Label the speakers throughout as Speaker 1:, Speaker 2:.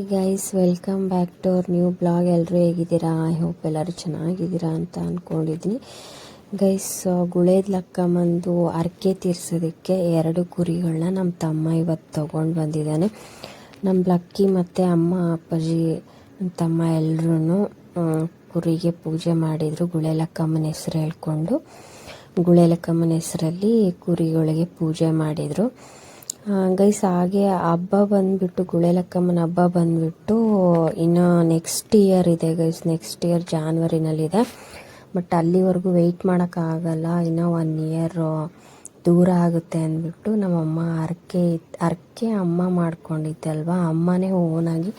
Speaker 1: ಈ guys welcome back to our new blog ಎಲ್ಲರೂ ಹೇಗಿದ್ದೀರಾ? ಐ ಹೋಪ್ ಎಲ್ಲರೂ ಚೆನ್ನಾಗಿದ್ದೀರಾ ಅಂತ ಅಂದ್ಕೊಂಡಿದ್ದೀನಿ ಗೈಸ್ ಗುಳೇದ್ ಬಂದು ಅರ್ಕೆ ತೀರ್ಸೋದಕ್ಕೆ ಎರಡು ಕುರಿಗಳನ್ನ ನಮ್ಮ ತಮ್ಮ ಇವತ್ತು ತೊಗೊಂಡು ಬಂದಿದ್ದಾನೆ. ನಮ್ಮ ಲಕ್ಕಿ ಮತ್ತು ಅಮ್ಮ, ಅಪ್ಪಾಜಿ ತಮ್ಮ ಎಲ್ಲರೂ ಕುರಿಗೆ ಪೂಜೆ ಮಾಡಿದರು. ಗುಳೆ ಲಕ್ಕಮ್ಮನ ಹೆಸರು ಹೇಳ್ಕೊಂಡು ಗುಳೆ ಲಕ್ಕಮ್ಮನ ಹೆಸರಲ್ಲಿ ಕುರಿಗಳಿಗೆ ಪೂಜೆ ಮಾಡಿದರು. ಗೈಸ್ ಹಾಗೆ ಹಬ್ಬ ಬಂದ್ಬಿಟ್ಟು, ಗುಳೆಲಕ್ಕಮ್ಮನ ಹಬ್ಬ ಬಂದ್ಬಿಟ್ಟು, ಇನ್ನು ನೆಕ್ಸ್ಟ್ ಇಯರ್ ಇದೆ ಗೈಸ್ ನೆಕ್ಸ್ಟ್ ಇಯರ್ ಜಾನ್ವರಿನಲ್ಲಿದೆ ಬಟ್ ಅಲ್ಲಿವರೆಗೂ ವೆಯ್ಟ್ ಮಾಡೋಕ್ಕಾಗಲ್ಲ. ಇನ್ನೂ ಒನ್ ಇಯರ್ ದೂರ ಆಗುತ್ತೆ ಅಂದ್ಬಿಟ್ಟು, ನಮ್ಮಮ್ಮ ಹರಕೆ ಹರಕೆ ಅಮ್ಮ ಮಾಡ್ಕೊಂಡಿದ್ದೆ ಅಲ್ವಾ? ಅಮ್ಮನೇ ಓನಾಗಿ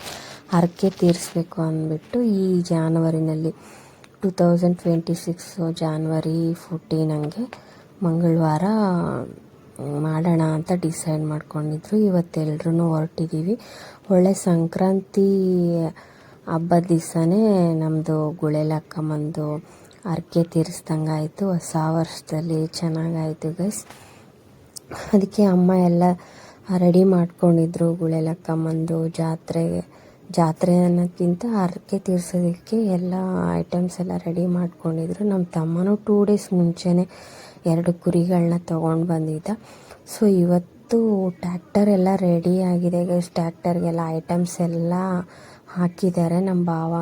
Speaker 1: ಹರಕೆ ತೀರಿಸ್ಬೇಕು ಅಂದ್ಬಿಟ್ಟು, ಈ ಜಾನ್ವರಿನಲ್ಲಿ two thousand twenty six January fourteen ಹಂಗೆ ಮಂಗಳವಾರ ಮಾಡೋಣ ಅಂತ ಡಿಸೈಡ್ ಮಾಡ್ಕೊಂಡಿದ್ರು. ಇವತ್ತೆಲ್ಲರೂ ಹೊರಟಿದ್ದೀವಿ ಒಳ್ಳೆ ಸಂಕ್ರಾಂತಿ ಹಬ್ಬದ ದಿವಸನೇ ನಮ್ಮದು ಗುಳೆಲಕ್ಕಮ್ಮಂದು ಅರ್ಕೆ ತೀರಿಸ್ದಂಗೆ ಆಯಿತು ಹೊಸ ವರ್ಷದಲ್ಲಿ ಚೆನ್ನಾಗಾಯಿತು ಗೈಸ್ ಅದಕ್ಕೆ ಅಮ್ಮ ಎಲ್ಲ ರೆಡಿ ಮಾಡ್ಕೊಂಡಿದ್ರು. ಗುಳೆಲಕ್ಕಮ್ಮಂದು ಜಾತ್ರೆಗೆ ಜಾತ್ರೆ ಅನ್ನೋಕ್ಕಿಂತ ಹರಕೆ ತೀರ್ಸೋದಕ್ಕೆ ಎಲ್ಲ ಐಟಮ್ಸ್ ಎಲ್ಲ ರೆಡಿ ಮಾಡ್ಕೊಂಡಿದ್ರು. ನಮ್ಮ ತಮ್ಮನೂ ಟೂ ಡೇಸ್ ಮುಂಚೆನೇ ಎರಡು ಕುರಿಗಳನ್ನ ತೊಗೊಂಡು ಬಂದಿದ್ದ. ಸೊ ಇವತ್ತು ಟ್ಯಾಕ್ಟರ್ ಎಲ್ಲ ರೆಡಿ ಆಗಿದೆ. ಟ್ಯಾಕ್ಟರ್ಗೆಲ್ಲ ಐಟಮ್ಸ್ ಎಲ್ಲ ಹಾಕಿದ್ದಾರೆ ನಮ್ಮ ಭಾವ,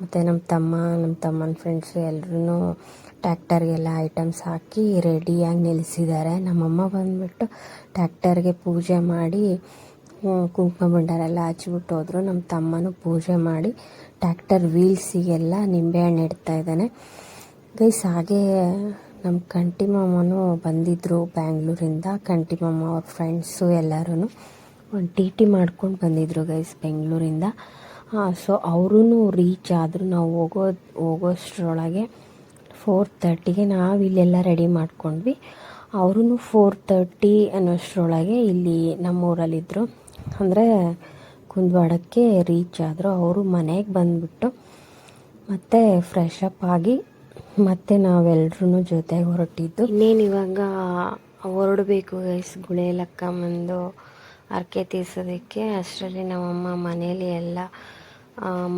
Speaker 1: ಮತ್ತು ನಮ್ಮ ತಮ್ಮ ನಮ್ಮ ತಮ್ಮನ ಫ್ರೆಂಡ್ಸ್ ಎಲ್ಲರೂ ಟ್ಯಾಕ್ಟರ್ಗೆಲ್ಲ ಐಟಮ್ಸ್ ಹಾಕಿ ರೆಡಿಯಾಗಿ ನಿಲ್ಲಿಸಿದ್ದಾರೆ ನಮ್ಮಮ್ಮ ಬಂದುಬಿಟ್ಟು ಟ್ಯಾಕ್ಟರ್ಗೆ ಪೂಜೆ ಮಾಡಿ ಕುಂಕುಮ ಭಂಡಾರೆಲ್ಲ ಹಚ್ಚಿಬಿಟ್ಟು ಹೋದರು. ನಮ್ಮ ತಮ್ಮನೂ ಪೂಜೆ ಮಾಡಿ ಟ್ಯಾಕ್ಟರ್ ವೀಲ್ಸಿಗೆಲ್ಲ ನಿಂಬೆಹಣ್ಣು ಇಡ್ತಾ ಇದ್ದಾನೆ. ಗೈಸ್ ಹಾಗೆ ನಮ್ಮ ಕಂಟಿ ಮಾಮನೂ ಬಂದಿದ್ದರು ಬ್ಯಾಂಗ್ಳೂರಿಂದ. ಕಂಟಿ ಮಾಮ ಅವ್ರ ಫ್ರೆಂಡ್ಸು ಎಲ್ಲರೂ ಒಂದು ಟಿ ಟಿ ಮಾಡ್ಕೊಂಡು ಬಂದಿದ್ದರು ಗೈಸ್ ಬೆಂಗಳೂರಿಂದ. ಸೊ ಅವರೂ ರೀಚ್ ಆದರು. ನಾವು ಹೋಗೋ, ಹೋಗೋಷ್ಟ್ರೊಳಗೆ ಫೋರ್ ತರ್ಟಿಗೆ ನಾವು ಇಲ್ಲೆಲ್ಲ ರೆಡಿ ಮಾಡ್ಕೊಂಡ್ವಿ. ಅವರೂ ಫೋರ್ ತರ್ಟಿ ಅನ್ನೋಷ್ಟರೊಳಗೆ ಇಲ್ಲಿ ನಮ್ಮೂರಲ್ಲಿದ್ದರು ಅಂದರೆ ಕುಂದವಾಡಕ್ಕೆ ರೀಚ್ ಆದರು. ಅವರು ಮನೆಗೆ ಬಂದುಬಿಟ್ಟು ಮತ್ತೆ ಫ್ರೆಶ್ ಅಪ್ ಆಗಿ ಮತ್ತೆ ನಾವೆಲ್ಲರೂ ಜೊತೆಗೆ ಹೊರಟಿದ್ದು. ಇನ್ನೇನು ಇವಾಗ ಹೊರಡಬೇಕು ಗೈಸ್ ಗುಳೆ ಬಂದು ಅರ್ಕೆ ತೀರ್ಸೋದಕ್ಕೆ ಅಷ್ಟರಲ್ಲಿ ನಮ್ಮಮ್ಮ ಮನೇಲಿ ಎಲ್ಲ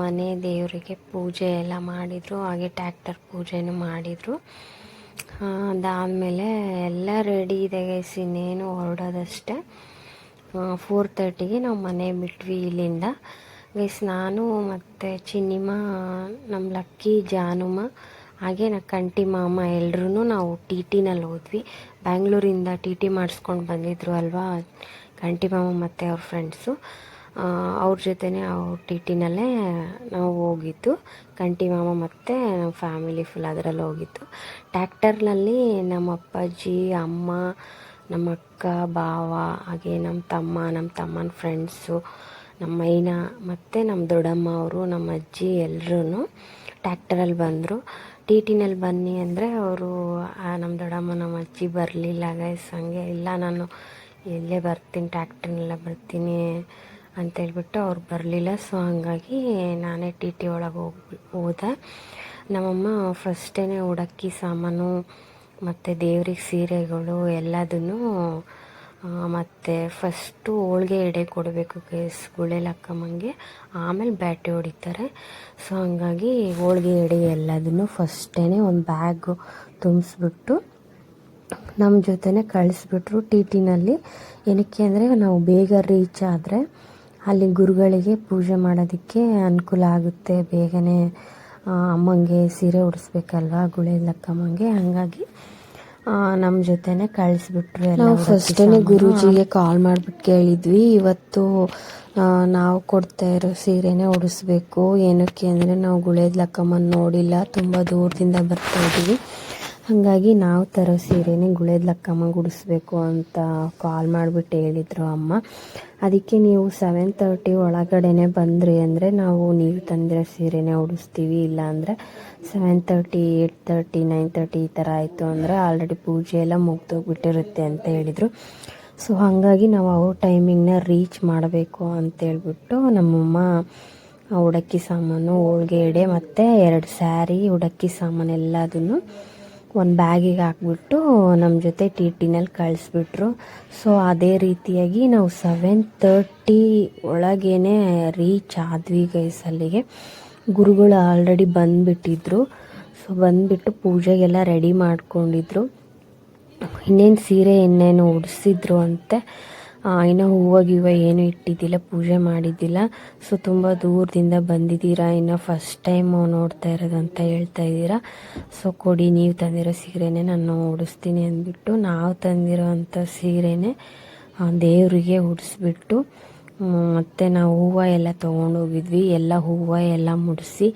Speaker 1: ಮನೆ ದೇವರಿಗೆ ಪೂಜೆ ಎಲ್ಲ ಮಾಡಿದರು, ಹಾಗೆ ಟ್ಯಾಕ್ಟರ್ ಪೂಜೆನೂ ಮಾಡಿದರು. ಅದಾದಮೇಲೆ ಎಲ್ಲ ರೆಡಿ ಇದೆ ಗೈಸ್ ಇನ್ನೇನು ಹೊರಡೋದಷ್ಟೇ. ಫೋರ್ ತರ್ಟಿಗೆ ನಾವು ಮನೆ ಬಿಟ್ವಿ ಇಲ್ಲಿಂದ. ಗೈಸ್ ನಾನು ಮತ್ತು ಚಿನ್ನಿಮ್ಮ ನಮ್ಮ ಲಕ್ಕಿ ಜಾನುಮ ಹಾಗೆ ನಾ ಕಂಟಿ ಮಾಮ ಎಲ್ಲರೂ ನಾವು ಟಿ ಟಿನಲ್ಲಿ ಹೋದ್ವಿ. ಬ್ಯಾಂಗ್ಳೂರಿಂದ ಟಿ ಟಿ ಮಾಡಿಸ್ಕೊಂಡು ಬಂದಿದ್ರು ಅಲ್ವಾ? ಕಂಟಿ ಮಾಮ ಮತ್ತು ಅವ್ರ ಫ್ರೆಂಡ್ಸು ಅವ್ರ ಜೊತೆನೇ ಅವ್ರ ಟಿ ಟಿನಲ್ಲೇ ನಾವು ಹೋಗಿದ್ದು. ಕಂಟಿ ಮಾಮ ಮತ್ತು ನಮ್ಮ ಫ್ಯಾಮಿಲಿ ಫುಲ್ ಅದರಲ್ಲಿ ಹೋಗಿದ್ದು. ಟ್ಯಾಕ್ಟರ್ನಲ್ಲಿ ನಮ್ಮ ಅಪ್ಪಾಜಿ, ಅಮ್ಮ, ನಮ್ಮ ಅಕ್ಕ ಬಾವ ಹಾಗೆ ನಮ್ಮ ತಮ್ಮ ನಮ್ಮ ತಮ್ಮನ ಫ್ರೆಂಡ್ಸು ನಮ್ಮ ಮೈನ ಮತ್ತು ನಮ್ಮ ದೊಡ್ಡಮ್ಮ ಅವರು, ನಮ್ಮ ಅಜ್ಜಿ ಎಲ್ಲರೂ ಟ್ಯಾಕ್ಟರಲ್ಲಿ ಬಂದರು. ಟಿ ಟಿನಲ್ಲಿ ಬನ್ನಿ ಅಂದರೆ ಅವರು ನಮ್ಮ ದೊಡ್ಡಮ್ಮ ನಮ್ಮ ಅಜ್ಜಿ ಬರಲಿಲ್ಲ ಗೈಸ್ ಹಂಗೆ ಇಲ್ಲ, ನಾನು ಇಲ್ಲೇ ಬರ್ತೀನಿ ಟ್ಯಾಕ್ಟ್ರಿನೆಲ್ಲ ಬರ್ತೀನಿ ಅಂತೇಳ್ಬಿಟ್ಟು ಅವ್ರು ಬರಲಿಲ್ಲ. ಸೊ ಹಂಗಾಗಿ ನಾನೇ ಟಿ ಟಿ ಒಳಗೆ ಹೋಗಿ ಹೋದೆ. ನಮ್ಮಮ್ಮ ಫಸ್ಟೇ ಉಡಕ್ಕಿ ಸಾಮಾನು, ಮತ್ತು ದೇವ್ರಿಗೆ ಸೀರೆಗಳು ಎಲ್ಲದನ್ನು ಮತ್ತು ಫಸ್ಟು ಹೋಳ್ಗೆ ಎಡೆ ಕೊಡಬೇಕು ಕೇಸ್ ಗುಳೆಲಕ್ಕಮ್ಮಂಗೆ ಆಮೇಲೆ ಬ್ಯಾಟೆ ಹೊಡಿತಾರೆ. ಸೊ ಹಂಗಾಗಿ ಹೋಳ್ಗೆ ಎಡೆ ಎಲ್ಲದನ್ನು ಫಸ್ಟೇ ಒಂದು ಬ್ಯಾಗು ತುಂಬಿಸ್ಬಿಟ್ಟು ನಮ್ಮ ಜೊತೆನೇ ಕಳಿಸ್ಬಿಟ್ರು ಟಿ ಟಿನಲ್ಲಿ ಏನಕ್ಕೆ ಅಂದರೆ ನಾವು ಬೇಗ ರೀಚ್ ಆದರೆ ಅಲ್ಲಿ ಗುರುಗಳಿಗೆ ಪೂಜೆ ಮಾಡೋದಕ್ಕೆ ಅನುಕೂಲ ಆಗುತ್ತೆ. ಬೇಗನೆ ಅಮ್ಮಂಗೆ ಸೀರೆ ಉಡಿಸ್ಬೇಕಲ್ವ ಗುಳೆ ಲಕ್ಕಮ್ಮಂಗೆ ಹಾಗಾಗಿ ನಮ್ಮ ಜೊತೆನೆ ಕಳಿಸ್ಬಿಟ್ರು ನಾವು ಫಸ್ಟೇ ಗುರೂಜಿಗೆ ಕಾಲ್ ಮಾಡಿಬಿಟ್ಟು ಕೇಳಿದ್ವಿ. ಇವತ್ತು ನಾವು ಕೊಡ್ತಾ ಇರೋ ಸೀರೆನೇ ಉಡಿಸ್ಬೇಕು. ಏನಕ್ಕೆ ಅಂದರೆ ನಾವು ಗುಳೇದ್ ಲಕ್ಕಮ್ಮನ ನೋಡಿಲ್ಲ. ತುಂಬ ದೂರದಿಂದ ಬರ್ತಾ ಇದ್ದೀವಿ. ಹಾಗಾಗಿ ನಾವು ತರೋ ಸೀರೆನೇ ಗುಳೇದ್ ಲಕ್ಕಮ್ಮ ಉಡಿಸ್ಬೇಕು ಅಂತ ಕಾಲ್ ಮಾಡಿಬಿಟ್ಟು ಹೇಳಿದರು ಅಮ್ಮ. ಅದಕ್ಕೆ ನೀವು ಸೆವೆನ್ ತರ್ಟಿ ಒಳಗಡೆನೆ ಬಂದ್ರಿ ಅಂದರೆ ನಾವು ನೀವು ತಂದಿರೋ ಸೀರೆನೇ ಉಡಿಸ್ತೀವಿ. ಇಲ್ಲ ಅಂದರೆ seven thirty eight thirty nine thirty ಈ ಥರ ಆಯಿತು ಅಂದರೆ ಆಲ್ರೆಡಿ ಪೂಜೆ ಎಲ್ಲ ಮುಗ್ದೋಗ್ಬಿಟ್ಟಿರುತ್ತೆ ಅಂತ ಹೇಳಿದರು. ಸೊ ಹಾಗಾಗಿ ನಾವು ಅವ್ರ ಟೈಮಿಂಗ್ನ ರೀಚ್ ಮಾಡಬೇಕು ಅಂತೇಳ್ಬಿಟ್ಟು ನಮ್ಮಮ್ಮ ಉಡಕ್ಕಿ ಸಾಮಾನು, ಹೋಳ್ಗೆ ಎಡೆ ಮತ್ತು ಎರಡು ಸ್ಯಾರಿ ಉಡಕ್ಕಿ ಸಾಮಾನು ಎಲ್ಲದನ್ನು ಒಂದು ಬ್ಯಾಗಿಗೆ ಹಾಕ್ಬಿಟ್ಟು ನಮ್ಮ ಜೊತೆ ಟಿ ಟಿನಲ್ಲಿ ಕಳಿಸ್ಬಿಟ್ರು. ಸೊ ಅದೇ ರೀತಿಯಾಗಿ ನಾವು ಸೆವೆನ್ ತರ್ಟಿ ಒಳಗೇನೆ ರೀಚ್ ಆದ್ವಿ ಗೈಸ್ ಅಲ್ಲಿಗೆ. ಗುರುಗಳು ಆಲ್ರೆಡಿ ಬಂದುಬಿಟ್ಟಿದ್ರು. ಸೊ ಬಂದುಬಿಟ್ಟು ಪೂಜೆಗೆಲ್ಲ ರೆಡಿ ಮಾಡ್ಕೊಂಡಿದ್ರು. ಇನ್ನೇನು ಸೀರೆ, ಇನ್ನೇನು ಉಡಿಸಿದ್ರು ಅಂತೆ. ಇನ್ನು ಹೂವು ಗಿವ ಏನು ಇಟ್ಟಿದ್ದಿಲ್ಲ, ಪೂಜೆ ಮಾಡಿದ್ದಿಲ್ಲ. ಸೊ ತುಂಬ ದೂರದಿಂದ ಬಂದಿದ್ದೀರಾ? ಇನ್ನು ಫಸ್ಟ್ ಟೈಮ್ ನೋಡ್ತಾ ಇರೋದು ಅಂತ ಹೇಳ್ತಾ ಇದ್ದೀರಾ? ಸೊ ಕೊಡಿ, ನೀವು ತಂದಿರೋ ಸೀರೆನೇ ನಾನು ಉಡಿಸ್ತೀನಿ ಅಂದ್ಬಿಟ್ಟು, ನಾವು ತಂದಿರೋ ಅಂಥ ಸೀರೆನೇ ದೇವರಿಗೆ ಉಡಿಸ್ಬಿಟ್ಟು, ಮತ್ತು ನಾವು ಹೂವು ಎಲ್ಲ ತೊಗೊಂಡೋಗಿದ್ವಿ. ಎಲ್ಲ ಹೂವು ಎಲ್ಲ ಮುಡಿಸಿ,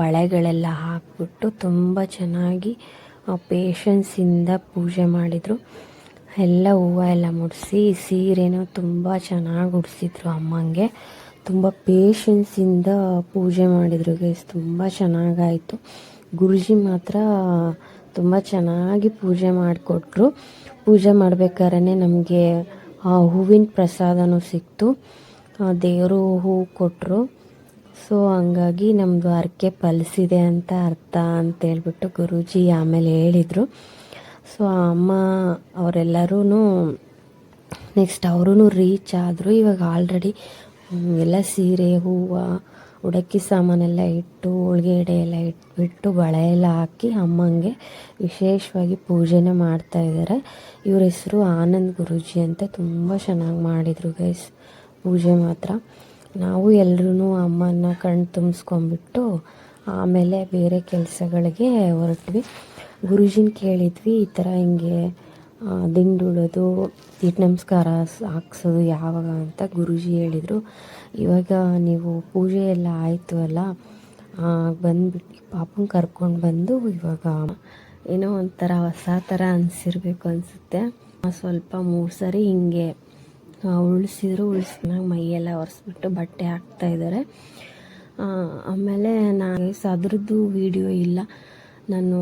Speaker 1: ಬಳೆಗಳೆಲ್ಲ ಹಾಕ್ಬಿಟ್ಟು ತುಂಬ ಚೆನ್ನಾಗಿ ಪೇಷನ್ಸಿಂದ ಪೂಜೆ ಮಾಡಿದರು. ಎಲ್ಲ ಹೂವು ಎಲ್ಲ ಮುಡಿಸಿ, ಸೀರೆನೂ ತುಂಬ ಚೆನ್ನಾಗಿ ಉಡಿಸಿದ್ರು ಅಮ್ಮಂಗೆ. ತುಂಬ ಪೇಷನ್ಸಿಂದ ಪೂಜೆ ಮಾಡಿದ್ರು ಗೈಸ್ ತುಂಬ ಚೆನ್ನಾಗಾಯಿತು. ಗುರುಜಿ ಮಾತ್ರ ತುಂಬ ಚೆನ್ನಾಗಿ ಪೂಜೆ ಮಾಡಿಕೊಟ್ರು. ಪೂಜೆ ಮಾಡ್ಬೇಕಾದ್ರೆ ನಮಗೆ ಹೂವಿನ ಪ್ರಸಾದನೂ ಸಿಕ್ತು. ದೇವರು ಹೂವು ಕೊಟ್ಟರು ಸೊ ಹಂಗಾಗಿ ನಮ್ಮದು ಹರಕೆ ಫಲಿಸಿದೆ ಅಂತ ಅರ್ಥ ಅಂತೇಳ್ಬಿಟ್ಟು ಗುರೂಜಿ ಆಮೇಲೆ ಹೇಳಿದರು. ಸೊ ಆ ಅಮ್ಮ ಅವರೆಲ್ಲರೂ ನೆಕ್ಸ್ಟ್ ಅವರೂ ರೀಚ್ ಆದರು. ಇವಾಗ ಆಲ್ರೆಡಿ ಎಲ್ಲ ಸೀರೆ, ಹೂವು, ಉಡಕ್ಕಿ ಸಾಮಾನೆಲ್ಲ ಇಟ್ಟು ಹೋಳಿಗೆ ಎಡೆ ಎಲ್ಲ ಇಟ್ಬಿಟ್ಟು ಬಳೆ ಎಲ್ಲ ಹಾಕಿ ಅಮ್ಮಂಗೆ ವಿಶೇಷವಾಗಿ ಪೂಜೆನೇ ಮಾಡ್ತಾ ಇದ್ದಾರೆ ಇವ್ರ ಹೆಸರು ಆನಂದ್ ಗುರುಜಿ ಅಂತ ತುಂಬ ಚೆನ್ನಾಗಿ ಮಾಡಿದರು ಗೈಸ್ ಪೂಜೆ ಮಾತ್ರ. ನಾವು ಎಲ್ಲರೂ ಅಮ್ಮನ ಕಣ್ಣು ತುಂಬಿಸ್ಕೊಂಬಿಟ್ಟು ಆಮೇಲೆ ಬೇರೆ ಕೆಲಸಗಳಿಗೆ ಹೊರಟ್ವಿ. ಗುರುಜಿನ ಕೇಳಿದ್ವಿ, ಈ ಥರ ಹಿಂಗೆ ದಿಂಡುಳೋದು, ದೀಪ ನಮಸ್ಕಾರ ಹಾಕ್ಸೋದು ಯಾವಾಗ ಅಂತ ಗುರೂಜಿ ಹೇಳಿದರು. ಇವಾಗ ನೀವು ಪೂಜೆ ಎಲ್ಲ ಆಯಿತು ಅಲ್ಲ ಬಂದ್ಬಿಟ್ಟು ಪಾಪನ ಕರ್ಕೊಂಡು ಬಂದು ಇವಾಗ ಏನೋ ಒಂಥರ ಹೊಸ ಥರ ಅನಿಸಿರ್ಬೇಕು ಅನಿಸುತ್ತೆ. ಸ್ವಲ್ಪ ಮೂರು ಸರಿ ಹಿಂಗೆ ಉಳಿಸಿದ್ರು ಉಳಿಸ್ಕೊಂಡಾಗ ಮೈಯೆಲ್ಲ ಒರೆಸ್ಬಿಟ್ಟು ಬಟ್ಟೆ ಹಾಕ್ತಾ ಇದ್ದಾರೆ. ಆಮೇಲೆ ನಾನು ಅದ್ರದ್ದು ವೀಡಿಯೋ ಇಲ್ಲ. ನಾನು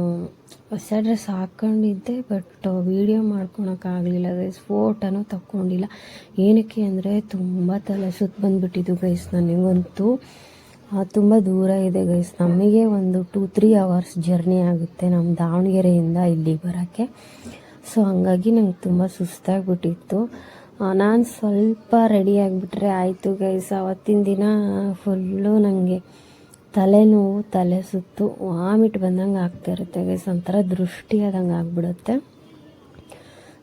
Speaker 1: ಹೊಸ ಡ್ರೆಸ್ ಹಾಕ್ಕೊಂಡಿದ್ದೆ ಬಟ್ ವೀಡಿಯೋ ಮಾಡ್ಕೊಳಕ್ಕಾಗಲಿಲ್ಲ. ಗೈಸ್ ಫೋಟೋನೂ ತಕ್ಕೊಂಡಿಲ್ಲ. ಏನಕ್ಕೆ ಅಂದರೆ ತುಂಬ ತಲೆ ಸುತ್ತ ಬಂದುಬಿಟ್ಟಿದ್ದು ಗೈಸ್ ನನಗಂತೂ. ತುಂಬ ದೂರ ಇದೆ ಗೈಸ್ ನಮಗೆ ಒಂದು ಟೂ ತ್ರೀ ಅವರ್ಸ್ ಜರ್ನಿ ಆಗುತ್ತೆ ನಮ್ಮ ದಾವಣಗೆರೆಯಿಂದ ಇಲ್ಲಿ ಬರೋಕ್ಕೆ. ಸೊ ಹಂಗಾಗಿ ನಂಗೆ ತುಂಬ ಸುಸ್ತಾಗ್ಬಿಟ್ಟಿತ್ತು. ನಾನು ಸ್ವಲ್ಪ ರೆಡಿ ಆಗಿಬಿಟ್ರೆ ಆಯಿತು ಗೈಸ್ ಅವತ್ತಿನ ದಿನ ಫುಲ್ಲು ನನಗೆ ತಲೆನೋವು, ತಲೆ ಸುತ್ತು, ವಾಮಿಟ್ ಬಂದಂಗೆ ಆಗ್ತಾ ಇರುತ್ತೆ ಗೈಸ್ ಒಂಥರ ದೃಷ್ಟಿ ಆದಂಗೆ ಆಗ್ಬಿಡುತ್ತೆ.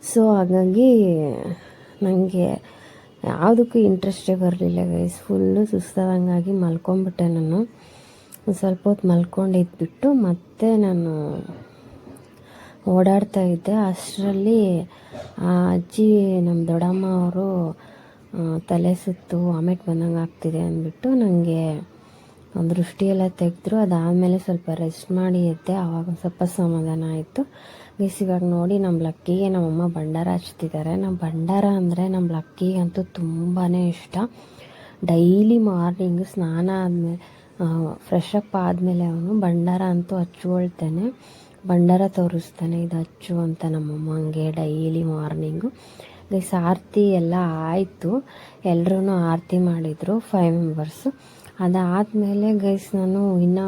Speaker 1: ಸೊ ಹಾಗಾಗಿ ನನಗೆ ಯಾವುದಕ್ಕೂ ಇಂಟ್ರೆಸ್ಟೇ ಬರಲಿಲ್ಲ ಗೈಸ್ ಫುಲ್ಲು ಸುಸ್ತಾದಂಗಾಗಿ ಮಲ್ಕೊಂಬಿಟ್ಟೆ ನಾನು. ಸ್ವಲ್ಪ ಹೊತ್ತು ಮಲ್ಕೊಂಡು ಇದ್ಬಿಟ್ಟು ಮತ್ತೆ ನಾನು ಓಡಾಡ್ತಾ ಇದ್ದೆ. ಅಷ್ಟರಲ್ಲಿ ಆ ಅಜ್ಜಿ ನಮ್ಮ ದೊಡ್ಡಮ್ಮ ಅವರು ತಲೆ ಸುತ್ತು, ವಾಮಿಟ್ ಬಂದಂಗೆ ಆಗ್ತಿದೆ ಅಂದ್ಬಿಟ್ಟು ನನಗೆ ದೃಷ್ಟಿ ಎಲ್ಲ ತೆಗೆದ್ರು ಅದಾದಮೇಲೆ ಸ್ವಲ್ಪ ರೆಸ್ಟ್ ಮಾಡಿ ಎದ್ದೆ ಆವಾಗ ಸ್ವಲ್ಪ ಸಮಾಧಾನ ಆಯಿತು. ಪ್ಲೀಸ್ ನೋಡಿ ನಮ್ಮ ಲಕ್ಕಿಗೆ ನಮ್ಮಮ್ಮ ಭಂಡಾರ ಹಚ್ತಿದ್ದಾರೆ ನಮ್ಮ ಭಂಡಾರ ಅಂದರೆ ನಮ್ಮ ಲಕ್ಕಿಗಂತೂ ತುಂಬಾ ಇಷ್ಟ. ಡೈಲಿ ಮಾರ್ನಿಂಗ್ ಸ್ನಾನ ಆದಮೇಲೆ ಫ್ರೆಶ್ ಅಪ್ ಆದಮೇಲೆ ಅವನು ಭಂಡಾರ ಅಂತೂ ಹಚ್ಕೊಳ್ತಾನೆ ಭಂಡಾರ ತೋರಿಸ್ತಾನೆ, ಇದು ಹಚ್ಚು ಅಂತ ನಮ್ಮಮ್ಮಂಗೆ ಡೈಲಿ ಮಾರ್ನಿಂಗು. ಗೈಸ್ ಆರತಿ ಎಲ್ಲ ಆಯಿತು. ಎಲ್ಲರೂ ಆರತಿ ಮಾಡಿದರು ಫೈವ್ ಮೆಂಬರ್ಸು ಅದಾದಮೇಲೆ ಗೈಸ್ ನಾನು ಇನ್ನು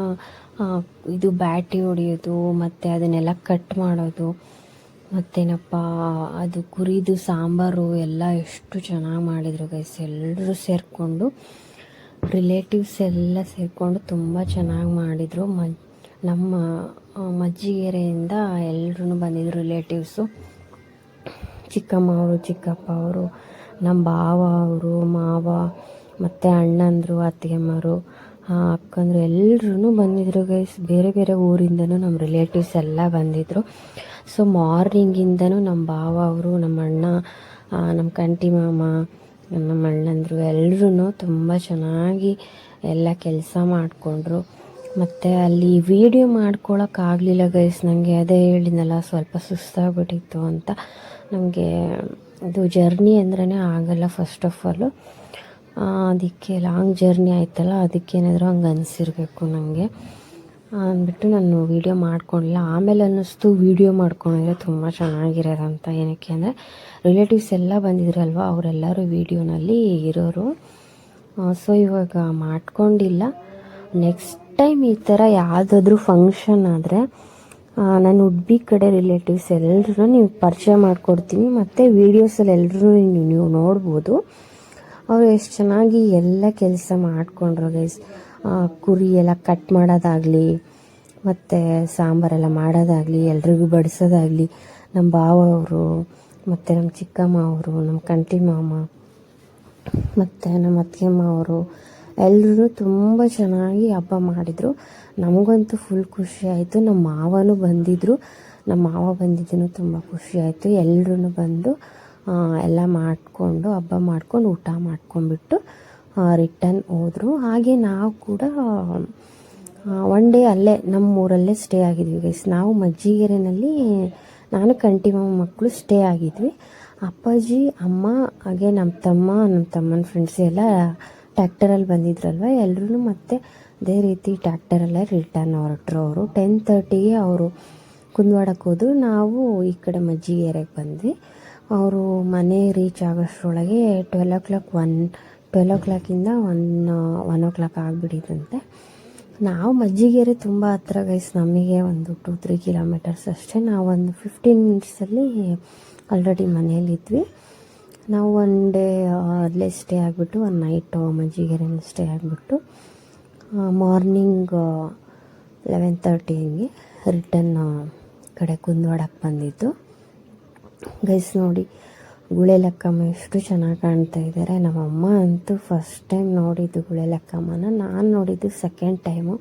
Speaker 1: ಇದು ಬ್ಯಾಟಿ ಹೊಡೆಯೋದು, ಮತ್ತು ಅದನ್ನೆಲ್ಲ ಕಟ್ ಮಾಡೋದು, ಮತ್ತೇನಪ್ಪ, ಅದು ಕುರಿದು ಸಾಂಬಾರು ಎಲ್ಲ ಎಷ್ಟು ಚೆನ್ನಾಗಿ ಮಾಡಿದರು ಗೈಸ್ ಎಲ್ಲರೂ ಸೇರಿಕೊಂಡು ರಿಲೇಟಿವ್ಸ್ ಎಲ್ಲ ಸೇರಿಕೊಂಡು ತುಂಬ ಚೆನ್ನಾಗಿ ಮಾಡಿದರು. ಮ, ನಮ್ಮ ಮಜ್ಜಿಗೆರೆಯಿಂದ ಎಲ್ಲರೂ ಬಂದಿದ್ರು ರಿಲೇಟಿವ್ಸು ಚಿಕ್ಕಮ್ಮ ಅವರು, ಚಿಕ್ಕಪ್ಪ ಅವರು, ನಮ್ಮ ಭಾವ ಅವರು, ಮಾವ ಮತ್ತು ಅಣ್ಣಂದರು, ಅತ್ತಿಗೆಮ್ಮರು ಅಕ್ಕಂದ್ರು ಎಲ್ಲರೂ ಬಂದಿದ್ರು ಗೈಸ್ ಬೇರೆ ಬೇರೆ ಊರಿಂದನೂ ನಮ್ಮ ರಿಲೇಟಿವ್ಸ್ ಎಲ್ಲ ಬಂದಿದ್ದರು ಸೊ ಮಾರ್ನಿಂಗಿಂದನೂ ನಮ್ಮ ಭಾವ ಅವರು ನಮ್ಮ ಅಣ್ಣ ನಮ್ಮ ಕಂಟಿ ಮಾಮ ನಮ್ಮ ಅಣ್ಣಂದರು ಎಲ್ಲರೂ ತುಂಬ ಚೆನ್ನಾಗಿ ಎಲ್ಲ ಕೆಲಸ ಮಾಡಿಕೊಂಡ್ರು. ಮತ್ತು ಅಲ್ಲಿ ವೀಡಿಯೋ ಮಾಡ್ಕೊಳಕ್ಕಾಗಲಿಲ್ಲ ಗೈಸ್ ನನಗೆ ಅದೇ ಹೇಳಿದ್ನಲ್ಲ, ಸ್ವಲ್ಪ ಸುಸ್ತಾಗ್ಬಿಟ್ಟಿತ್ತು ಅಂತ. ನಮಗೆ ಇದು ಜರ್ನಿ ಅಂದ್ರೇ ಆಗಲ್ಲ ಫಸ್ಟ್ ಆಫ್ ಆಲು ಅದಕ್ಕೆ ಲಾಂಗ್ ಜರ್ನಿ ಆಯ್ತಲ್ಲ ಅದಕ್ಕೇನಾದರೂ ಹಂಗೆ ಅನಿಸಿರ್ಬೇಕು ನನಗೆ ಅಂದ್ಬಿಟ್ಟು ನಾನು ವೀಡಿಯೋ ಮಾಡ್ಕೊಂಡಿಲ್ಲ. ಆಮೇಲೆ ಅನ್ನಿಸ್ತು ವೀಡಿಯೋ ಮಾಡ್ಕೊಂಡಿದ್ರೆ ತುಂಬ ಚೆನ್ನಾಗಿರೋದಂತ ಏನಕ್ಕೆ ಅಂದರೆ ರಿಲೇಟಿವ್ಸ್ ಎಲ್ಲ ಬಂದಿದ್ರಲ್ವ, ಅವರೆಲ್ಲರೂ ವೀಡಿಯೋನಲ್ಲಿ ಇರೋರು. ಸೊ ಇವಾಗ ಮಾಡ್ಕೊಂಡಿಲ್ಲ. ನೆಕ್ಸ್ಟ್ ಟೈಮ್ ಈ ಥರ ಯಾವುದಾದ್ರೂ ಫಂಕ್ಷನ್ ಆದರೆ ನಾನು ಉಡ್ಬಿ ಕಡೆ ರಿಲೇಟಿವ್ಸ್ ಎಲ್ಲರೂ ನೀವು ಪರಿಚಯ ಮಾಡಿಕೊಡ್ತೀನಿ, ಮತ್ತು ವೀಡಿಯೋಸಲ್ಲಿ ಎಲ್ಲರೂ ನೀವು ನೋಡ್ಬೋದು. ಅವರು ಎಷ್ಟು ಚೆನ್ನಾಗಿ ಎಲ್ಲ ಕೆಲಸ ಮಾಡಿಕೊಂಡ್ರು ಗೈಸ್ ಕುರಿ ಎಲ್ಲ ಕಟ್ ಮಾಡೋದಾಗಲಿ, ಮತ್ತು ಸಾಂಬಾರೆಲ್ಲ ಮಾಡೋದಾಗಲಿ, ಎಲ್ರಿಗೂ ಬಡಿಸೋದಾಗಲಿ ನಮ್ಮ ಭಾವ ಅವರು, ಮತ್ತು ನಮ್ಮ ಚಿಕ್ಕಮ್ಮ ಅವರು ನಮ್ಮ ಕಂಟಿ ಮಾಮ, ಮತ್ತು ನಮ್ಮ ಅತ್ತಿಗೆಮ್ಮ ಅವರು ಎಲ್ಲರೂ ತುಂಬ ಚೆನ್ನಾಗಿ ಹಬ್ಬ ಮಾಡಿದರು. ನಮಗಂತೂ ಫುಲ್ ಖುಷಿ ಆಯಿತು. ನಮ್ಮ ಮಾವನೂ ಬಂದಿದ್ದರು ನಮ್ಮ ಮಾವ ಬಂದಿದ್ದೂ ತುಂಬ ಖುಷಿ ಆಯಿತು. ಎಲ್ಲರೂ ಬಂದು ಎಲ್ಲ ಮಾಡಿಕೊಂಡು, ಹಬ್ಬ ಮಾಡ್ಕೊಂಡು, ಊಟ ಮಾಡ್ಕೊಂಡ್ಬಿಟ್ಟು ರಿಟರ್ನ್ ಹೋದರು. ಹಾಗೆ ನಾವು ಕೂಡ ಒನ್ ಡೇ ಅಲ್ಲೇ ನಮ್ಮ ಊರಲ್ಲೇ ಸ್ಟೇ ಆಗಿದ್ವಿ ಗೈಸ್ ನಾವು ಮಜ್ಜಿಗೆರೆನಲ್ಲಿ, ನಾನು ಕಂಟಿಮ ಮಕ್ಕಳು ಸ್ಟೇ ಆಗಿದ್ವಿ. ಅಪ್ಪಾಜಿ, ಅಮ್ಮ, ಹಾಗೆ ನಮ್ಮ ತಮ್ಮ ನಮ್ಮ ತಮ್ಮನ ಫ್ರೆಂಡ್ಸ್ ಎಲ್ಲ ಟ್ಯಾಕ್ಟರಲ್ಲಿ ಬಂದಿದ್ರಲ್ವ? ಎಲ್ಲರೂ ಮತ್ತೆ ಅದೇ ರೀತಿ ಟ್ಯಾಕ್ಟರಲ್ಲೇ ರಿಟರ್ನ್ ಹೊರಟ್ರು ಅವರು. ಟೆನ್ ತರ್ಟಿಗೆ ಅವರು ಕುಂದವಾಡಕ್ಕೆ ಹೋದರು. ನಾವು ಈ ಕಡೆ ಮಜ್ಜಿಗೆರೆಗೆ ಬಂದ್ವಿ. ಅವರು ಮನೆ ರೀಚ್ ಆಗೋಷ್ಟ್ರೊಳಗೆ twelve o'clock one twelve ಓ ಕ್ಲಾಕಿಂದ ಒನ್ ಒನ್ ಓ ಕ್ಲಾಕ್ ಆಗಿಬಿಟ್ಟಿದಂತೆ. ನಾವು ಮಜ್ಜಿಗೆರೆ ತುಂಬ ಹತ್ರ ಗೈಸ್ ನಮಗೆ ಒಂದು ಟು ತ್ರೀ ಕಿಲೋಮೀಟರ್ಸ್ ಅಷ್ಟೇ. ನಾವು ಒಂದು ಫಿಫ್ಟೀನ್ ಮಿನಿಟ್ಸಲ್ಲಿ ಆಲ್ರೆಡಿ ಮನೆಯಲ್ಲಿದ್ವಿ. ನಾವು ಒನ್ ಡೇ ಅಲ್ಲೇ ಸ್ಟೇ ಆಗಿಬಿಟ್ಟು ಒಂದು ನೈಟು ಮಜ್ಜಿಗೆರೆಯಲ್ಲಿ ಸ್ಟೇ ಆಗಿಬಿಟ್ಟು ಮಾರ್ನಿಂಗ್ ಲೆವೆನ್ ತರ್ಟಿ ಹಂಗೆ ರಿಟರ್ನ್ ಕಡೆ ಕುಂದವಾಡಕ್ಕೆ ಬಂದಿದ್ದು. ಗೈಸ್ ನೋಡಿ, ಗುಳೆ ಲೆಕ್ಕಮ್ಮ ಎಷ್ಟು ಚೆನ್ನಾಗಿ ಕಾಣ್ತಾ ಇದ್ದಾರೆ ನಮ್ಮಮ್ಮ ಅಂತೂ ಫಸ್ಟ್ ಟೈಮ್ ನೋಡಿದ್ದು ಗುಳೆ ಲೆಕ್ಕಮ್ಮನ. ನಾನು ನೋಡಿದ್ದು ಸೆಕೆಂಡ್ ಟೈಮು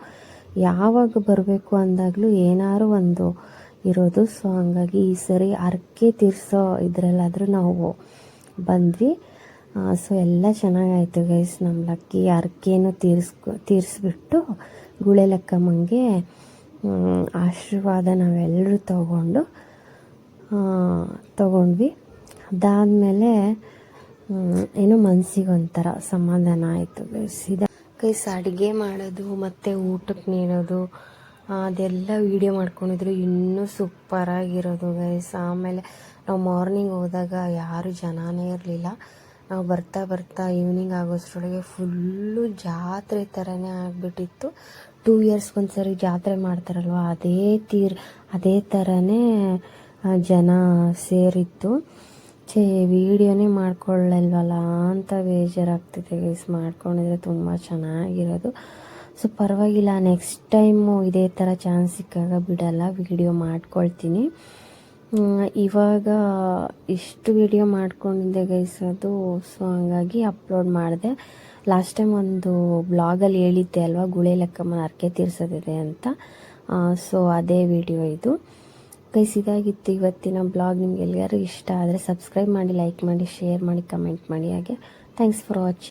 Speaker 1: ಯಾವಾಗ ಬರಬೇಕು ಅಂದಾಗಲೂ ಏನಾದ್ರು ಒಂದು ಇರೋದು. ಸೊ ಹಂಗಾಗಿ ಈ ಸರಿ ಅರ್ಕೆ ತೀರಿಸೋ ಇದರಲ್ಲಾದರೂ ನಾವು ಬಂದ್ವಿ. ಸೊ ಎಲ್ಲ ಚೆನ್ನಾಗಾಯಿತು ಗೈಸ್ ನಮ್ಮ ಲಕ್ಕಿ ಅರ್ಕೆನೂ ತೀರಿಸ್ಕೊ, ತೀರಿಸ್ಬಿಟ್ಟು ಗುಳೆ ಲೆಕ್ಕಮ್ಮಂಗೆ ಆಶೀರ್ವಾದ ನಾವೆಲ್ಲರೂ ತಗೊಂಡು ತಗೊಂಡ್ವಿ. ಅದಾದಮೇಲೆ ಏನೋ ಮನಸ್ಸಿಗೆ ಒಂಥರ ಸಮಾಧಾನ ಆಯಿತು. ಗೈಸ್ ಕೈಸ್ ಅಡುಗೆ ಮಾಡೋದು, ಮತ್ತು ಊಟಕ್ಕೆ ನೀಡೋದು ಅದೆಲ್ಲ ವೀಡಿಯೋ ಮಾಡ್ಕೊಂಡಿದ್ರು. ಇನ್ನೂ ಸೂಪರಾಗಿರೋದು ಗೈಸ್ ಆಮೇಲೆ ನಾವು ಮಾರ್ನಿಂಗ್ ಹೋದಾಗ ಯಾರು ಜನನೇ ಇರಲಿಲ್ಲ. ನಾವು ಬರ್ತಾ ಬರ್ತಾ ಈವ್ನಿಂಗ್ ಆಗೋಷ್ಟ್ರೊಳಗೆ ಫುಲ್ಲು ಜಾತ್ರೆ ಥರನೇ ಆಗಿಬಿಟ್ಟಿತ್ತು. ಟೂ ಇಯರ್ಸ್ಗೊಂದ್ಸರಿ ಜಾತ್ರೆ ಮಾಡ್ತಾರಲ್ವ, ಅದೇ ತೀರ್, ಅದೇ ಥರನೇ ಜನ ಸೇರಿತ್ತು ಛೇ, ವೀಡಿಯೋನೇ ಮಾಡ್ಕೊಳ್ಳಲ್ವಲ್ಲ ಅಂತ ಬೇಜಾರಾಗ್ತಿದೆ ಗೈಸ್ ಮಾಡ್ಕೊಂಡಿದ್ರೆ ತುಂಬ ಚೆನ್ನಾಗಿರೋದು. ಸೊ ಪರವಾಗಿಲ್ಲ ನೆಕ್ಸ್ಟ್ ಟೈಮು ಇದೇ ಥರ ಚಾನ್ಸ್ ಸಿಕ್ಕಾಗ ಬಿಡಲ್ಲ, ವೀಡಿಯೋ ಮಾಡ್ಕೊಳ್ತೀನಿ. ಇವಾಗ ಇಷ್ಟು ವಿಡಿಯೋ ಮಾಡ್ಕೊಂಡಿದ್ದೆ ಗೈಸ್ ಅದು ಸೊ ಹಂಗಾಗಿ ಅಪ್ಲೋಡ್ ಮಾಡಿದೆ. ಲಾಸ್ಟ್ ಟೈಮ್ ಒಂದು ಬ್ಲಾಗಲ್ಲಿ ಹೇಳಿದ್ದೆ ಅಲ್ವಾ, ಗುಳೆ ಲೆಕ್ಕಮ್ಮನ ಅರ್ಕೆ ತೀರ್ಸೋದಿದೆ ಅಂತ. ಸೊ ಅದೇ ವಿಡಿಯೋ ಇದು. ಗೈಸ್ ಇದಾಗಿತ್ತು ಇವತ್ತಿನ ಬ್ಲಾಗ್ ನಿಮ್ಗೆ ಎಲ್ಲರೂ ಇಷ್ಟ ಆದರೆ ಸಬ್ಸ್ಕ್ರೈಬ್ ಮಾಡಿ ಲೈಕ್ ಮಾಡಿ ಶೇರ್ ಮಾಡಿ ಕಮೆಂಟ್ ಮಾಡಿ ಹಾಗೆ. Thanks for watching